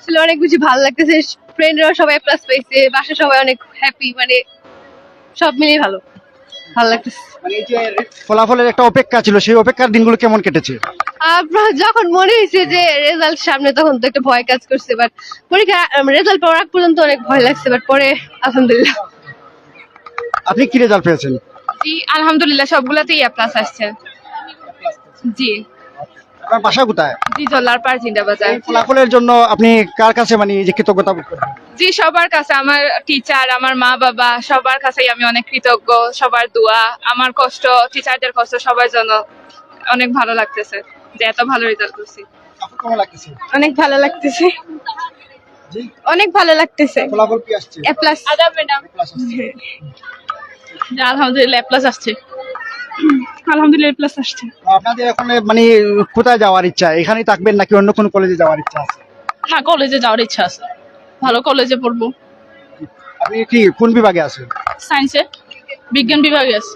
আসলে অনেক বেশি ভালো লাগতেছে। ফ্রেন্ডরাও সবাই প্লাস পাইছে বাসা সবাই অনেক হ্যাপি মানে সব মিলিয়ে ভালো। ভালো লাগতেছে। মানে ফলাফলের একটা অপেক্ষা ছিল সেই অপেক্ষার দিনগুলো কেমন কেটেছে? যখন মনে হয়েছে যে রেজাল্ট সামনে তখন তো একটা ভয় কাজ করছে বাট পরীক্ষা রেজাল্ট পাওয়ার আগ পর্যন্ত অনেক ভয় লাগছে বাট পরে আলহামদুলিল্লাহ। আপনি কি রেজাল্ট পেয়েছেন? জি আলহামদুলিল্লাহ সবগুলাতেই এ প্লাস আসছে। জি। আপনার বাসা কোথায়? জি জল্লার পার জিন্দা বাজার ফলাফলের জন্য আপনি কার কাছে মানে এই যে কৃতজ্ঞতা বোধ জি সবার কাছে। আমার টিচার আমার মা বাবা সবার কাছেই আমি অনেক কৃতজ্ঞ। সবার দোয়া আমার কষ্ট টিচারদের কষ্ট সবার জন্য অনেক ভালো লাগতেছে যে এত ভালো রেজাল্ট করছি। অনেক ভালো লাগতেছে। অনেক ভালো লাগতেছে। ফলাফল কি আসছে? এ প্লাস আদাব ম্যাডাম Plus আসছে। আলহামদুলিল্লাহ প্লাস আসছে। আলহামদুলিল্লাহ প্লাস আসছে। আপনাদের এখন মানে কোথায় যাওয়ার ইচ্ছা? এখানেই থাকবেন নাকি অন্য কোনো কলেজে যাওয়ার ইচ্ছা আছে? হ্যাঁ কলেজে যাওয়ার ইচ্ছা আছে। ভালো কলেজে পড়ব। আপনি কি কোন বিভাগে আছেন? সায়েন্সে বিজ্ঞান বিভাগে আছে।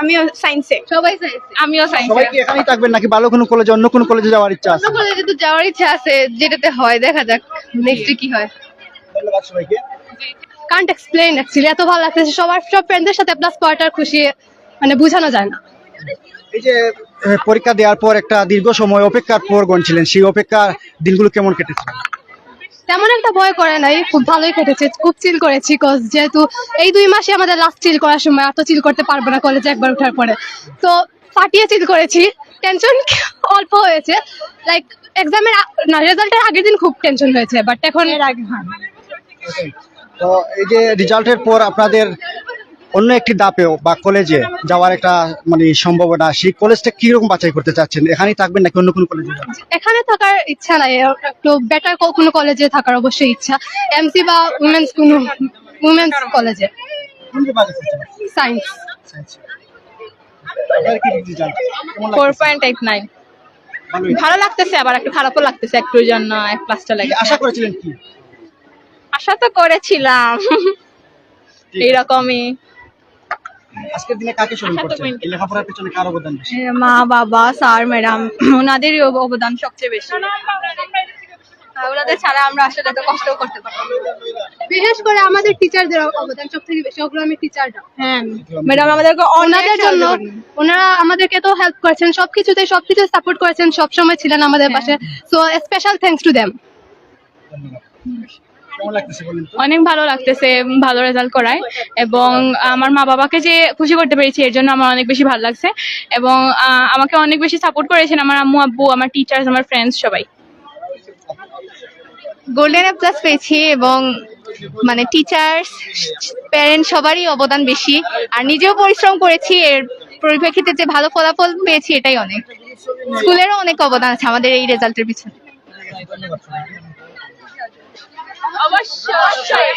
আমিও সায়েন্সে সবাই সায়েন্সে আমিও সায়েন্সে সবাই কি এখানেই থাকবেন নাকি ভালো কোনো কলেজে অন্য কোনো কলেজে যাওয়ার ইচ্ছা আছে? কলেজে তো যাওয়ার ইচ্ছা আছে যেটাতে হয় দেখা যাক নেক্সটে কি হয়। ধন্যবাদ সবাইকে। কান্ট এক্সপ্লেইন অ্যাকচুয়ালি এত ভালো লাগতেছে। সবার সব ফ্রেন্ডদের সাথে প্লাস খুশি। মানে বোঝানো যায় না। এই যে পরীক্ষা দেওয়ার পর একটা দীর্ঘ সময় অপেক্ষার পর গণছিলেন সেই অপেক্ষা দিনগুলো কেমন কেটেছে? তেমন একটা ভয় করে নাই খুব ভালোই কেটেছে খুব চিল করেছি কজ যেহেতু এই দুই মাসে আমাদের লাস্ট চিল করার সময় এত চিল করতে পারব না কলেজে একবার ওঠার পরে। তো ফাটিয়ে চিল করেছি টেনশন অল্প হয়েছে লাইক এক্সামের না রেজাল্টের আগের দিন খুব টেনশন হয়েছে বাট এখন এর আগে হ্যাঁ। তো এই যে রেজাল্টের পর আপনাদের অন্য একটি দাপেও বা কলেজে যাওয়ার একটা মানে সম্ভাবনা সেই কলেজটা কীরকম বাছাই করতে চাচ্ছেন? এখানেই থাকবেন নাকি অন্য কোনো কলেজে যাবেন? এখানে থাকার ইচ্ছা নাই। একটু বেটার কোনো কলেজে থাকার অবশ্যই ইচ্ছা। এমসি বা উমেন্স কোনো উমেন্স কলেজে? Science four point eight nine ভালো লাগতেছে আবার একটু খারাপও লাগতেছে একটুর জন্য এক ক্লাসটা লাগে। আশা করেছিলেন কি? আশা তো করেছিলাম। এইরকমই। আজকের দিনে কাকে স্মরণ করছেন? লেখাপড়ার পেছনে কার অবদান বেশি? মা বাবা স্যার ম্যাডাম ওনাদেরই অবদান সবচেয়ে বেশি। ওনাদের ছাড়া আমরা আসলে এত কষ্ট করতে পারি বিশেষ করে আমাদের টিচারদের অবদান সব থেকে বেশি ওগুলো টিচাররা হ্যাঁ ম্যাডাম আমাদেরকে ওনাদের জন্য ওনারা আমাদেরকে তো হেল্প করেছেন সবকিছুতে সবকিছু সাপোর্ট করেছেন সবসময় ছিলেন আমাদের পাশে। So special thanks to them কেমন লাগতেছে বলেন তো? অনেক ভালো লাগতেছে ভালো রেজাল্ট করায়। এবং আমার মা বাবাকে যে খুশি করতে পেরেছি এর জন্য আমার অনেক বেশি ভালো লাগছে। এবং আহ, আমাকে অনেক বেশি সাপোর্ট করেছেন আমার আম্মু আব্বু আমার টিচার্স আমার ফ্রেন্ডস সবাই। গোল্ডেন প্লাস পেয়েছি এবং মানে টিচার্স প্যারেন্ট সবারই অবদান বেশি। আর নিজেও পরিশ্রম করেছি এর পরিপ্রেক্ষিতে যে ভালো ফলাফল পেয়েছি এটাই অনেক। স্কুলেরও অনেক অবদান আছে আমাদের এই রেজাল্টের পিছনে। অবশ্যই